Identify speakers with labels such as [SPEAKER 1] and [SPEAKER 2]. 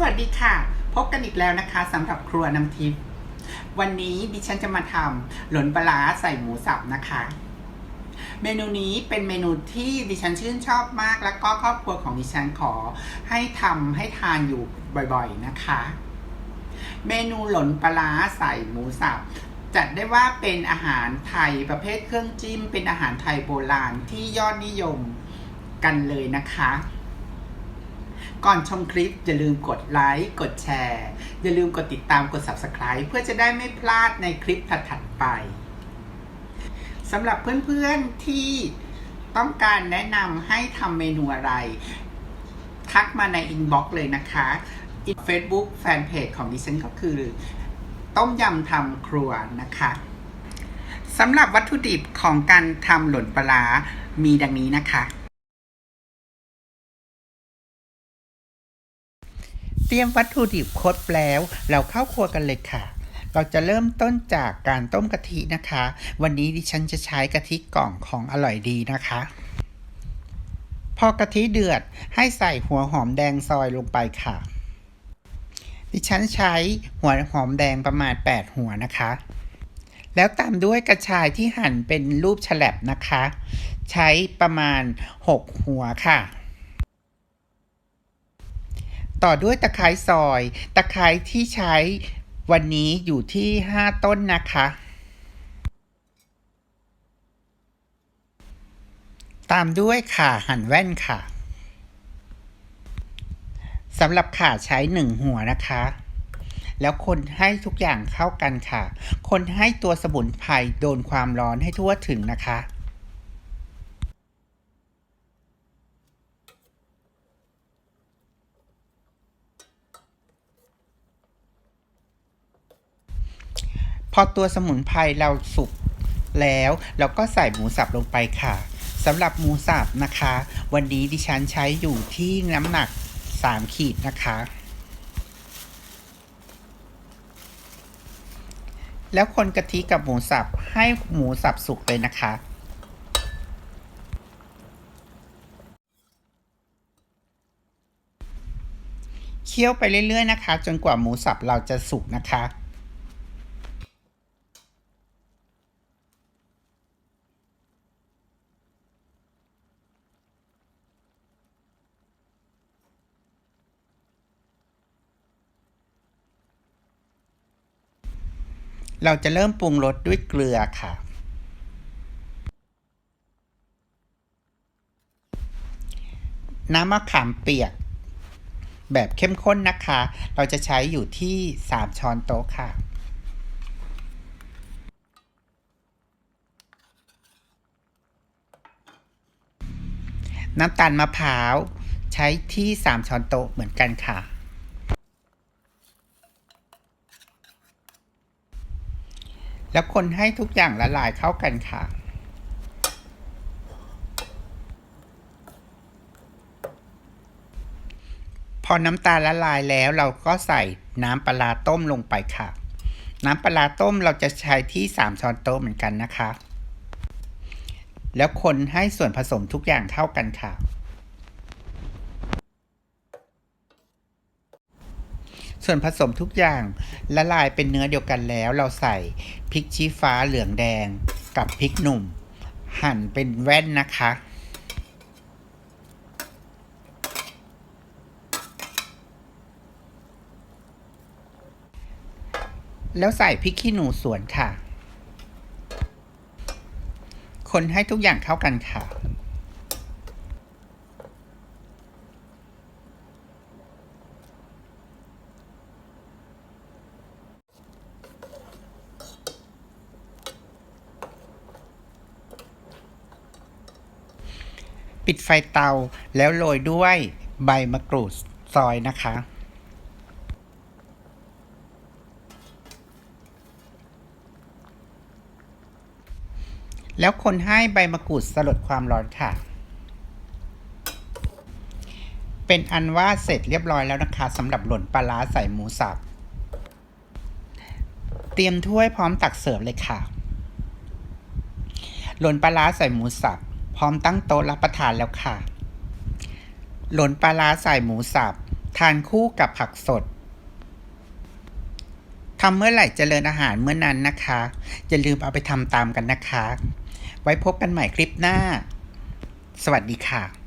[SPEAKER 1] สวัสดีค่ะ พบกันอีกแล้วนะคะสำหรับครัวน้ำทิพย์วันนี้ดิฉันจะมาทำหลนปลาใส่หมูสับนะคะ เมนูนี้เป็นเมนูที่ดิฉันชื่นชอบมาก แล้วก็ครอบครัวของดิฉันขอให้ทำให้ทานอยู่บ่อยๆนะคะ เมนูหลนปลาใส่หมูสับจัดได้ว่าเป็นอาหารไทยประเภทเครื่องจิ้ม เป็นอาหารไทยโบราณที่ยอดนิยมกันเลยนะคะ ก่อนชมคลิปอย่าลืมกดไลค์ กดแชร์ อย่าลืมกดติดตามกด Subscribe เพื่อจะได้ไม่พลาดในคลิปถัดๆไปสำหรับเพื่อนๆที่ต้องการแนะนำให้ทำเมนูอะไร ทักมาในอินบ็อกซ์เลยนะคะ Facebook แฟนเพจของดิฉันก็คือ ต้มยำทำครัวนะคะสำหรับวัตถุดิบของการทำหล่นปลารามีดังนี้นะคะ เตรียมวัตถุดิบครบแล้ว เราเข้าครัวกันเลยค่ะ เราจะเริ่มต้นจากการต้มกะทินะคะ วันนี้ดิฉันจะใช้กะทิกล่องของอร่อยดีนะคะ พอกะทิเดือดให้ใส่หัวหอมแดงซอยลงไปค่ะ ดิฉันใช้หัวหอมแดงประมาณ 8 หัวนะคะ แล้วตามด้วยกระชายที่หั่นเป็นรูปฉลับนะคะ ใช้ประมาณ 6 หัวค่ะ ต่อด้วยตะไคร้ซอย ตะไคร้ที่ใช้วันนี้อยู่ที่ 5 ต้นนะคะ ตามด้วยข่าหั่นแว่นค่ะสำหรับข่าใช้1หัวนะคะ แล้วคนให้ทุกอย่างเข้ากันค่ะ คนให้ตัวสมุนไพรโดนความร้อนให้ทั่วถึงนะคะ อตัวสมุนไพรเราสุกแล้วเราก็ใส่หมูสับลงไปค่ะสำหรับหมูสับนะคะ วันนี้ดิฉันใช้อยู่ที่น้ำหนัก 3 ขีดนะคะ แล้วคนกะทิกับหมูสับให้หมูสับสุกเลยนะคะเคี่ยวไปเรื่อยๆนะคะ จนกว่าหมูสับเราจะสุกนะคะ เราจะเริ่มปรุงรสด้วยเกลือค่ะ น้ำมะขามเปียก แบบเข้มข้นนะคะ เราจะใช้อยู่ที่ 3 ช้อนโต๊ะค่ะน้ำตาลมะพร้าว ใช้ที่ 3 ช้อนโต๊ะเหมือนกันค่ะ แล้วคนให้ทุกอย่างละลายเข้ากันค่ะ พอน้ำตาลละลายแล้วเราก็ใส่น้ำปลาต้มลงไปค่ะ น้ำปลาต้มเราจะใช้ที่ 3 ช้อนโต๊ะเหมือนกันนะคะ แล้วคนให้ส่วนผสมทุกอย่างเข้ากันค่ะ ส่วนผสมทุกอย่างละลายเป็นเนื้อเดียวกันแล้ว เราใส่พริกชี้ฟ้าเหลืองแดงกับพริกหนุ่ม หั่นเป็นแว่นนะคะ แล้วใส่พริกขี้หนูสวนค่ะ คนให้ทุกอย่างเข้ากันค่ะ ปิดไฟเตาแล้วโรยด้วยใบมะกรูดซอยนะคะ แล้วคนให้ใบมะกรูดสลดความร้อนค่ะ เป็นอันว่าเสร็จเรียบร้อยแล้วนะคะสำหรับหล่นปลาร้าใส่หมูสับ เตรียมถ้วยพร้อมตักเสิร์ฟเลยค่ะ หล่นปลาร้าใส่หมูสับ พร้อมตั้งโต๊ะรับประทานแล้วค่ะ หลนปลาร้าใส่หมูสับ ทานคู่กับผักสดทำเมื่อไหร่เจริญอาหารเมื่อนั้นนะคะ อย่าลืมเอาไปทำตามกันนะคะ ไว้พบกันใหม่คลิปหน้า สวัสดีค่ะ